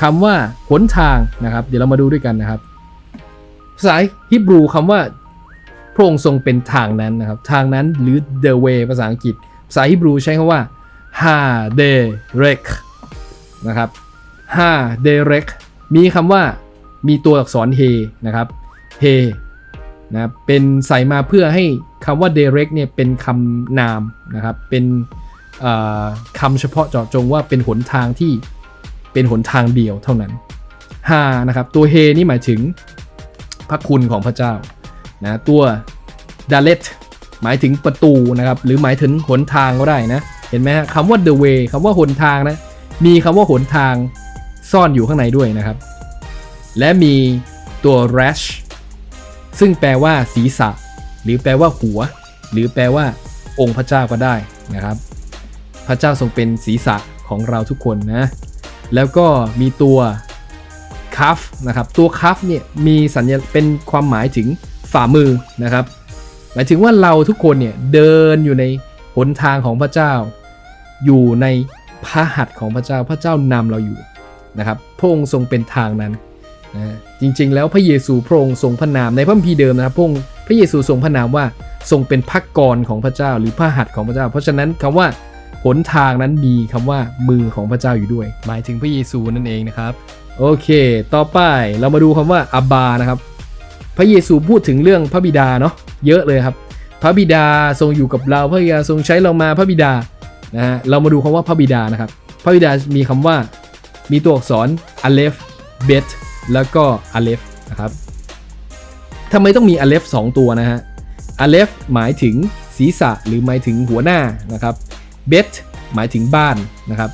คำว่าหนทางนะครับ เดี๋ยวเรามาดูด้วยกันนะครับ ภาษาฮิบรูคำว่าพระองค์ทรงเป็นทางนั้นนะครับ ทางนั้นหรือ the way ภาษาอังกฤษ ภาษาฮิบรูใช้คำว่า ha de rek นะครับ ha de rek มีคำว่ามีตัวอักษร he นะครับ he นะเป็นใส่มาเพื่อให้คำว่า direct เนี่ยเป็นคำนามนะครับ เป็นคำเฉพาะเจาะจงว่าเป็นหนทางที่ เป็นหนทางเดียวเท่านั้นฮานะครับ ตัวเฮนี่หมายถึงพระคุณของพระเจ้านะตัวดาเลตหมายถึงประตูนะครับ หรือหมายถึงหนทางก็ได้นะ เห็นไหมฮะคำว่า the way คำว่าหนทางนะ มีคำว่าหนทางซ่อนอยู่ข้างในด้วยนะครับ และมีตัว rash ซึ่งแปลว่าศีรษะ หรือแปลว่าหัว หรือแปลว่า องค์พระเจ้าก็ได้นะครับ พระเจ้าทรงเป็นศีรษะของเราทุกคนนะ แล้วก็มีตัวคัฟนะครับตัวคัฟเนี่ยมีสัญญาเป็นความหมายถึงฝ่ามือนะครับหมายถึงว่าเราทุกคนเนี่ยเดินอยู่ในหนทางของพระเจ้า อยู่ในพระหัตถ์ของพระเจ้าพระเจ้านำเราอยู่นะครับพระองค์ทรงเป็นทางนั้นนะจริงๆ แล้วพระเยซูพระองค์ทรงพระนามในพระคัมภีร์เดิมนะครับพระองค์พระเยซูทรงพระนามว่าทรงเป็นพระกรของพระเจ้าหรือพระหัตถ์ของพระเจ้า เพราะฉะนั้นคำว่า หนทางนั้นมีคำว่ามือของพระเจ้าอยู่ด้วย หมายถึงพระเยซูนั่นเองนะครับ โอเค ต่อไปเรามาดูคำว่าอับบานะครับ พระเยซูพูดถึงเรื่องพระบิดาเนาะเยอะเลยครับ พระบิดาทรงอยู่กับเรา พระบิดาทรงใช้เรามาพระบิดานะฮะเรามาดูคำว่าพระบิดานะครับ พระบิดามีคำว่า มีตัวอักษรอเลฟเบตแล้วก็อเลฟนะครับทำไมต้องมีอเลฟสองตัวนะฮะอเลฟหมายถึงศีรษะหรือหมายถึงหัวหน้านะครับ เบตหมายถึงบ้านนะครับ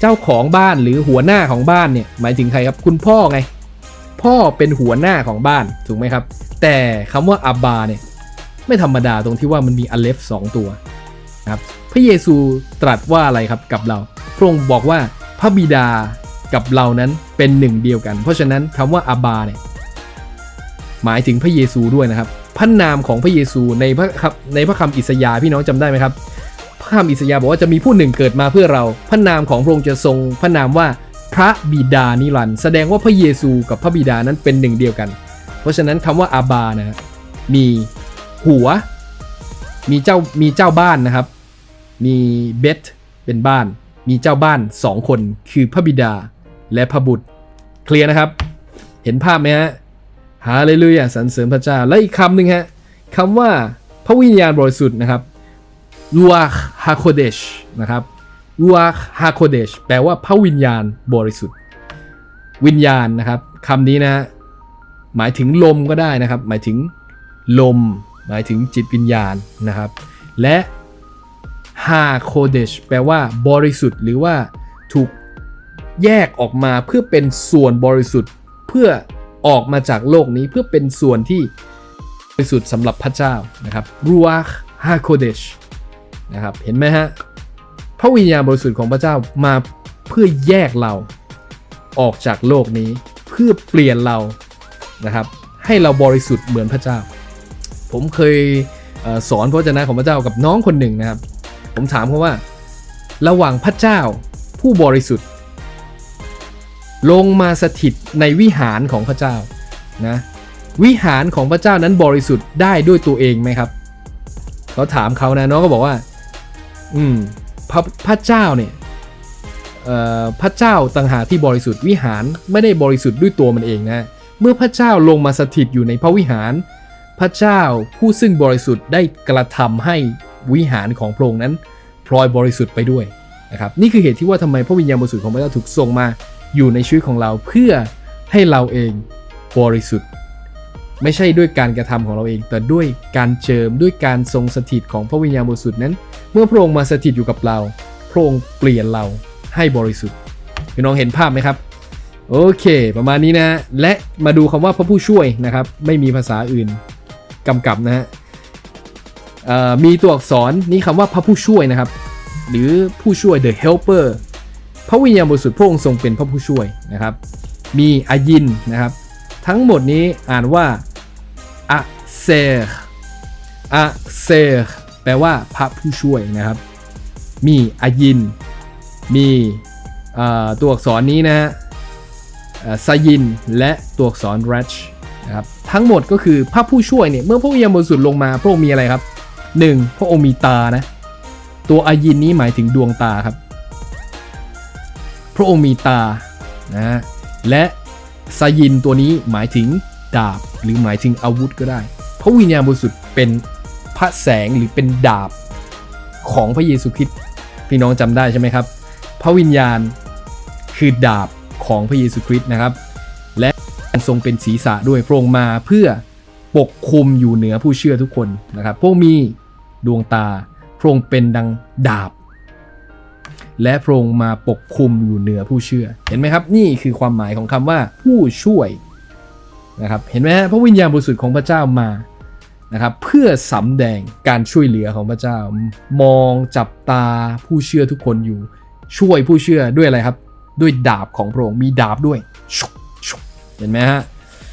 เจ้าของบ้านหรือหัวหน้าของบ้านเนี่ยหมายถึงใครครับคุณพ่อไง พ่อเป็นหัวหน้าของบ้านถูกไหมครับ แต่คำว่าอับบาเนี่ยไม่ธรรมดาตรงที่ว่ามันมีอเลฟสองตัวนะครับพระเยซูตรัสว่าอะไรครับกับเรา พระองค์บอกว่าพระบิดากับเรานั้นเป็นหนึ่งเดียวกัน เพราะฉะนั้นคำว่าอาบาเนี่ยหมายถึงพระเยซูด้วยนะครับพระนามของพระเยซูในพระครับในพระคำอิสยาห์พี่น้องจำได้ไหมครับ พระคำอิสยาบอกว่าจะมีผู้หนึ่งเกิดมาเพื่อเรา พระนามของพระองค์จะทรงพระนามว่าพระบิดานิรันด์แสดงว่าพระเยซูกับพระบิดานั้นเป็นหนึ่งเดียวกัน เพราะฉะนั้นคำว่าอาบานะฮะมีหัว มีเจ้ามีเจ้าบ้านนะครับ มีเบธเป็นบ้าน มีเจ้าบ้านสองคนคือพระบิดาและพระบุตร เคลียร์นะครับ เห็นภาพไหมฮะฮาเลลูยาสรรเสริญพระเจ้าและอีกคำหนึ่งฮะคำว่าพระวิญญาณบริสุทธิ์นะครับ ลูอาฮาโคเดชนะครับลูอาฮาโคเดชแปลว่าพระวิญญาณบริสุทธิ์ วิญญาณนะครับคำนี้นะฮะหมายถึงลมก็ได้นะครับ หมายถึงลม หมายถึงจิตวิญญาณนะครับ และฮาโคเดชแปลว่าบริสุทธิ์ หรือว่าถูกแยกออกมาเพื่อเป็นส่วนบริสุทธิ์ เพื่อออกมาจากโลกนี้เพื่อเป็นส่วนที่บริสุทธิ์สำหรับพระเจ้านะครับรูอาฮาโคเดช นะครับ เห็นไหมฮะ พระวิญญาณบริสุทธิ์ของพระเจ้ามาเพื่อแยกเราออกจากโลกนี้เพื่อเปลี่ยนเรานะครับ ให้เราบริสุทธิ์เหมือนพระเจ้า ผมเคยสอนพระวจนะของพระเจ้ากับน้องคนหนึ่งนะครับ ผมถามเขาว่า ระหว่างพระเจ้าผู้บริสุทธิ์ ลงมาสถิตในวิหารของพระเจ้านะวิหารของพระเจ้านั้นบริสุทธิ์ได้ด้วยตัวเองไหมครับ เขาถามเขานะน้องก็บอกว่า อืมพระพระเจ้าเนี่ยพระเจ้าต่างหากที่บริสุทธิ์วิหารไม่ได้บริสุทธิ์ด้วยตัวมันเองนะ เมื่อพระเจ้าลงมาสถิตอยู่ในพระวิหาร พระเจ้าผู้ซึ่งบริสุทธิ์ได้กระทำให้วิหารของพระองค์นั้นพลอยบริสุทธิ์ไปด้วยนะครับนี่คือเหตุที่ว่าทำไมพระวิญญาณบริสุทธิ์ของพระเจ้าถูกส่งมาอยู่ในชีวิตของเราเพื่อให้เราเองบริสุทธิ์ ไม่ใช่ด้วยการกระทำของเราเอง แต่ด้วยการเจิมด้วยการทรงสถิตของพระวิญญาณบริสุทธิ์นั้น เมื่อพระองค์มาสถิตอยู่กับเรา พระองค์เปลี่ยนเราให้บริสุทธิ์พี่น้องเห็นภาพไหมครับ โอเค ประมาณนี้นะ และมาดูคำว่าพระผู้ช่วยนะครับ ไม่มีภาษาอื่นกำกับนะฮะมีตัวอักษรนี่คำว่าพระผู้ช่วยนะครับ หรือผู้ช่วย the helper พระวิญญาณบริสุทธิ์พระองค์ทรงเป็นพระผู้ช่วยนะครับ มีอายินนะครับ ทั้งหมดนี้อ่านว่า อะเซรอะเซรแปลว่าพระผู้ช่วยนะครับ มีอายิน มีตัวอักษรนี้นะฮะซายิน และตัวอักษร r a c h นะครับทั้งหมดก็คือพระผู้ช่วยเนี่ยเมื่อพระวิญญาณบริสุทธิ์ลงมาพระองค์มีอะไรครับ 1. พระองค์มีตานะตัวอายินนี้หมายถึงดวงตาครับ พระองค์มีตานะและซายินตัวนี้หมายถึง ดาบ หรือหมายถึงอาวุธก็ได้ พระวิญญาณบริสุทธิ์เป็นพระแสงหรือเป็นดาบของพระเยซูคริสต์พี่น้องจำได้ใช่ไหมครับ พระวิญญาณคือดาบของพระเยซูคริสต์นะครับ และทรงเป็นศีรษะด้วยพระองค์มาเพื่อปกคุมอยู่เหนือผู้เชื่อทุกคนนะครับพระองค์มีดวงตาพระองค์เป็นดังดาบ และพระองค์มาปกคุมอยู่เหนือผู้เชื่อ เห็นไหมครับ นี่คือความหมายของคำว่าผู้ช่วย นะครับเห็นไหมฮะพระวิญญาณบริสุทธิ์ของพระเจ้ามานะครับเพื่อสำแดงการช่วยเหลือของพระเจ้า มองจับตาผู้เชื่อทุกคนอยู่ ช่วยผู้เชื่อด้วยอะไรครับ ด้วยดาบของพระองค์มีดาบด้วยเห็นไหมฮะ